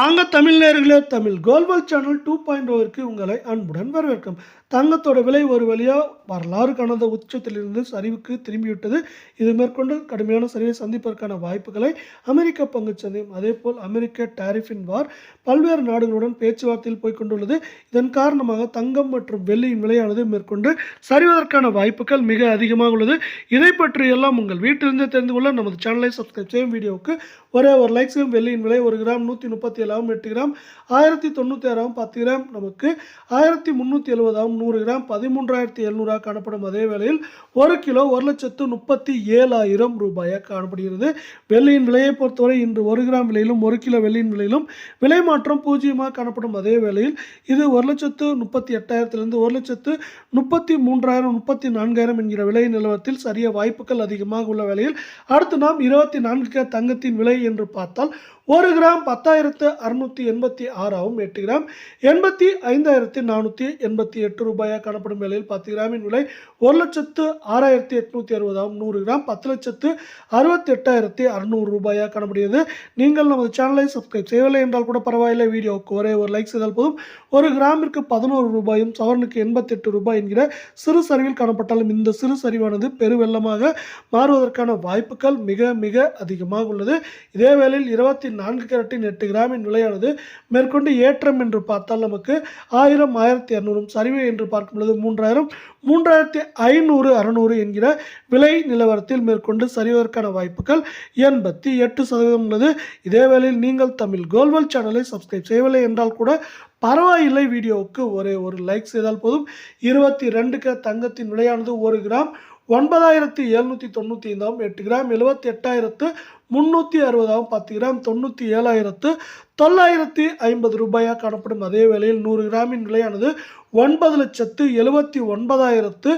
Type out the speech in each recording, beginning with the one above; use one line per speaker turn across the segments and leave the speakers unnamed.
நாங்க தமிழ் தமிழ் கோல்வல் channel two point ஓவிற்கு உங்களை அன்புடன் வரவேற்கும். தங்கத்தோட விலை ஒரு வழியாக வரலாறு காணாத உச்சத்திலிருந்து சரிவுக்கு திரும்பிவிட்டது. இது மேற்கொண்டு கடுமையான சரிவை சந்திப்பதற்கான வாய்ப்புகளை அமெரிக்க பங்குச்சந்தையும் சந்தையும் அதேபோல் அமெரிக்க டேரிஃபின் வார் பல்வேறு நாடுகளுடன் பேச்சுவார்த்தையில் போய்க்கொண்டுள்ளது இதன் காரணமாக தங்கம் மற்றும் வெள்ளியின் விலையானது மேற்கொண்டு சரிவதற்கான வாய்ப்புகள் மிக அதிகமாக உள்ளது. இதை பற்றி எல்லாம் உங்கள் வீட்டிலிருந்தே தெரிந்து கொள்ள நமது சேனலை சப்ஸ்கிரைப் செய்யும் வீடியோவுக்கு ஒரே ஒரு லைக் செய்யும். வெள்ளியின் விலை ஒரு கிராம் நூற்றி முப்பத்தி ஏழாவும் எட்டு கிராம் ஆயிரத்தி தொண்ணூற்றி ஆறாவும் பத்து கிராம் நமக்கு ஆயிரத்தி முந்நூற்றி எழுபதாகவும் நூறு கிராம் பதிமூன்றாயிரத்தி எழுநூறாக காணப்படும் அதே வேளையில் ஒரு கிலோ ஒரு லட்சத்து முப்பத்தி ஏழாயிரம் ரூபாயாக காணப்படுகிறது. வெள்ளியின் விலையை பொறுத்தவரை இன்று ஒரு கிராம் விலையிலும் ஒரு கிலோ வெள்ளியின் விலையிலும் விலை மாற்றம் பூஜ்ஜியமாக காணப்படும் அதே வேளையில் இது ஒரு லட்சத்து முப்பத்தி எட்டாயிரத்திலிருந்து ஒரு லட்சத்து முப்பத்தி மூன்றாயிரம் முப்பத்தி நான்காயிரம் என்கிற விலை நிலவரத்தில் சரிய வாய்ப்புகள் அதிகமாக உள்ள வேளையில் அடுத்து நாம் இருபத்தி நான்கு தங்கத்தின் விலை என்று பார்த்தால் ஒரு கிராம் பத்தாயிரத்து அறுநூற்றி எண்பத்தி ஆறாகவும் எட்டு கிராம் எண்பத்தி ஐந்தாயிரத்தி நானூற்றி எண்பத்தி எட்டு ரூபாயாக காணப்படும் வேளையில் பத்து கிராமின் விலை ஒரு லட்சத்து ஆறாயிரத்தி எட்நூற்றி அறுபதாகவும் நூறு கிராம் பத்து லட்சத்து அறுபத்தி எட்டாயிரத்தி அறுநூறு ரூபாயாக காணப்படுகிறது. நீங்கள் நமது சேனலை சப்ஸ்கிரைப் செய்யவில்லை என்றால் கூட பரவாயில்லை. வீடியோவுக்கு ஒரே ஒரு லைக் செய்தால் போதும். ஒரு கிராமிற்கு பதினோரு ரூபாயும் சவரனுக்கு எண்பத்தெட்டு ரூபாய் என்கிற சிறு சரிவில் காணப்பட்டாலும் இந்த சிறு சரிவானது பெருவெள்ளமாக மாறுவதற்கான வாய்ப்புகள் மிக மிக அதிகமாக உள்ளது. இதே வேளையில் இருபத்தி நான்கு கேரட்டின் எட்டு கிராமின் விலையானது மேற்கொண்டு ஏற்றம் என்று பார்த்தால் நமக்கு ஆயிரம் ஆயிரத்தி இரநூறும் சரிவு என்று பார்க்கும் பொழுது மூன்றாயிரம் மூன்றாயிரத்தி ஐநூறு அறநூறு என்கிற விலை நிலவரத்தில் மேற்கொண்டு சரிவதற்கான வாய்ப்புகள் எண்பத்தி எட்டு சதவீதம் உள்ளது. இதேவேளையில் நீங்கள் தமிழ் கோல்வல் சேனலை சப்ஸ்கிரைப் செய்யவில்லை என்றால் கூட பரவாயில்லை. வீடியோவுக்கு ஒரே ஒரு லைக் செய்தால் போதும். இருபத்தி ரெண்டுக்கு தங்கத்தின் விலையானது ஒரு கிராம் ஒன்பதாயிரத்தி எழுநூற்றி தொண்ணூற்றி ஐந்தாம் எட்டு கிராம் எழுபத்தி எட்டாயிரத்து முந்நூற்றி அறுபதாகவும் பத்து கிராம் தொண்ணூற்றி ஏழாயிரத்து தொள்ளாயிரத்தி ஐம்பது ரூபாயாக காணப்படும். அதே வேளையில் நூறு கிராமின் விலையானது ஒன்பது லட்சத்து எழுபத்தி ஒன்பதாயிரத்து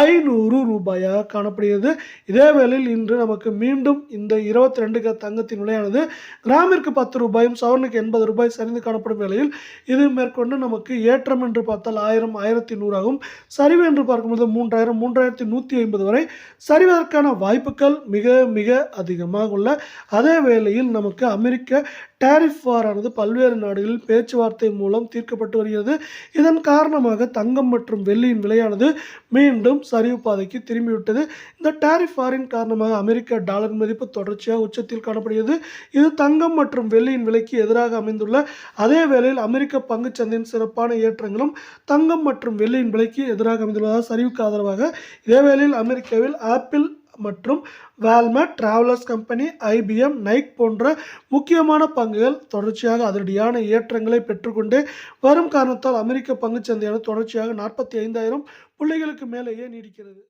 ஐநூறு ரூபாயாக காணப்படுகிறது. இதே வேளையில் இன்று நமக்கு மீண்டும் இந்த இருபத்தி ரெண்டு தங்கத்தின் விலையானது கிராமிற்கு பத்து ரூபாயும் சவரனுக்கு எண்பது ரூபாய் சரிந்து காணப்படும் வேளையில் இது மேற்கொண்டு நமக்கு ஏற்றம் என்று பார்த்தால் ஆயிரம் ஆயிரத்தி நூறாகும் சரிவு என்று பார்க்கும்போது மூன்றாயிரம் மூன்றாயிரத்தி நூற்றி ஐம்பது வரை சரிவதற்கான வாய்ப்புகள் மிக மிக அதிகமாக உள்ள அதே வேளையில் நமக்கு அமெரிக்க டாரிஃப் வாரானது பல்வேறு நாடுகளில் பேச்சுவார்த்தை மூலம் தீர்க்கப்பட்டு வருகிறது. இதன் காரணமாக தங்கம் மற்றும் வெள்ளியின் விலையானது மீண்டும் சரிவு பாதைக்கு திரும்பிவிட்டது. இந்த டாரிஃப் வாரின் காரணமாக அமெரிக்க டாலர் மதிப்பு தொடர்ச்சியாக உச்சத்தில் காணப்படுகிறது. இது தங்கம் மற்றும் வெள்ளியின் விலைக்கு எதிராக அமைந்துள்ள அதே வேளையில் அமெரிக்க பங்குச் சந்தையின் சிறப்பான ஏற்றங்களும் தங்கம் மற்றும் வெள்ளியின் விலைக்கு எதிராக அமைந்துள்ளதாக சரிவுக்கு ஆதரவாக. இதே வேளையில் அமெரிக்காவில் ஆப்பிள் மற்றும் Walmart travelers company IBM Nike போன்ற முக்கியமான பங்குகள் தொடர்ச்சியாக அதிரடியான ஏற்றங்களை பெற்றுக்கொண்டே வரும் காரணத்தால் அமெரிக்க பங்குச் சந்தையான தொடர்ச்சியாக நாற்பத்தி ஐந்தாயிரம் புள்ளிகளுக்கு மேலேயே நீடிக்கிறது.